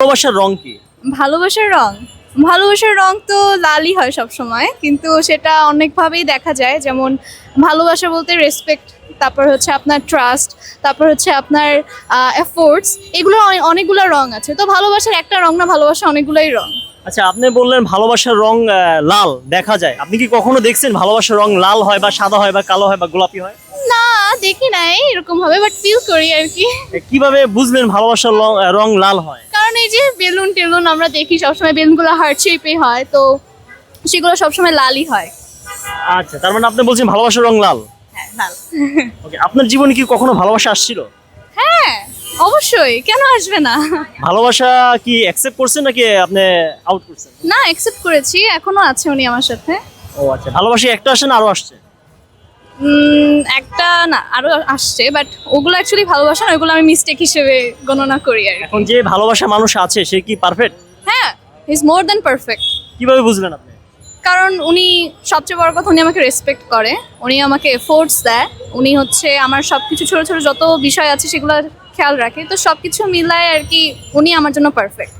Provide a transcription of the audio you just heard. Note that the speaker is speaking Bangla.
ভালোবাসার রং কি? ভালোবাসার রং? ভালোবাসার রং তো লালই হয় সব সময় কিন্তু সেটা অনেকভাবেই দেখা যায়। যেমন ভালোবাসা বলতে রেসপেক্ট তারপর হচ্ছে আপনার ট্রাস্ট তারপর হচ্ছে আপনার এফোর্টস এগুলো অনে- অনেকগুলো রং আছে। তো ভালোবাসার একটা রং না ভালোবাসা অনেকগুলোই রং। আচ্ছা আপনি বললেন ভালোবাসার রং লাল দেখা যায়। আপনি কি কখনো দেখছেন ভালোবাসার রং লাল হয় বা সাদা হয় বা কালো হয় বা গোলাপি হয়? না দেখি নাই এরকম ভাবে বাট ফিল করি আর কি। কীভাবে বুঝলেন ভালোবাসার রং লাল হয়? এই যে বেলুন টেলুন আমরা দেখি সবসময় বেলুনগুলো হার্ট শেপে হয় তো সেগুলো সবসময় লালই হয়। আচ্ছা তার মানে আপনি বলছেন ভালোবাসার রং লাল। হ্যাঁ লাল। ওকে আপনার জীবনে কি কখনো ভালোবাসা আসছিল? হ্যাঁ অবশ্যই। কেন আসবে না? ভালোবাসা কি অ্যাকসেপ্ট করছেন নাকি আপনি আউট করছেন? না অ্যাকসেপ্ট করেছি এখনও আছে উনি আমার সাথে। ও আচ্ছা ভালোবাসা একটা আসে না আরও আসছে? একটা না আরও আসছে বাট ওগুলো অ্যাকচুয়ালি ভালোবাসা না ওগুলো আমি মিস্টেক হিসেবে গণনা করি আর এখন যে ভালোবাসা মানুষ আছে সে কি পারফেক্ট হ্যাঁ ইজ মোর দ্যান পারফেক্ট কীভাবে বুঝলেন আপনি? কারণ উনি সবচেয়ে বড় কথা উনি আমাকে রেসপেক্ট করে উনি আমাকে এফোর্টস দেয় উনি হচ্ছে আমার সব কিছু ছোটো ছোটো যত বিষয় আছে সেগুলো খেয়াল রাখে তো সব কিছু মিলায় আর কি উনি আমার জন্য পারফেক্ট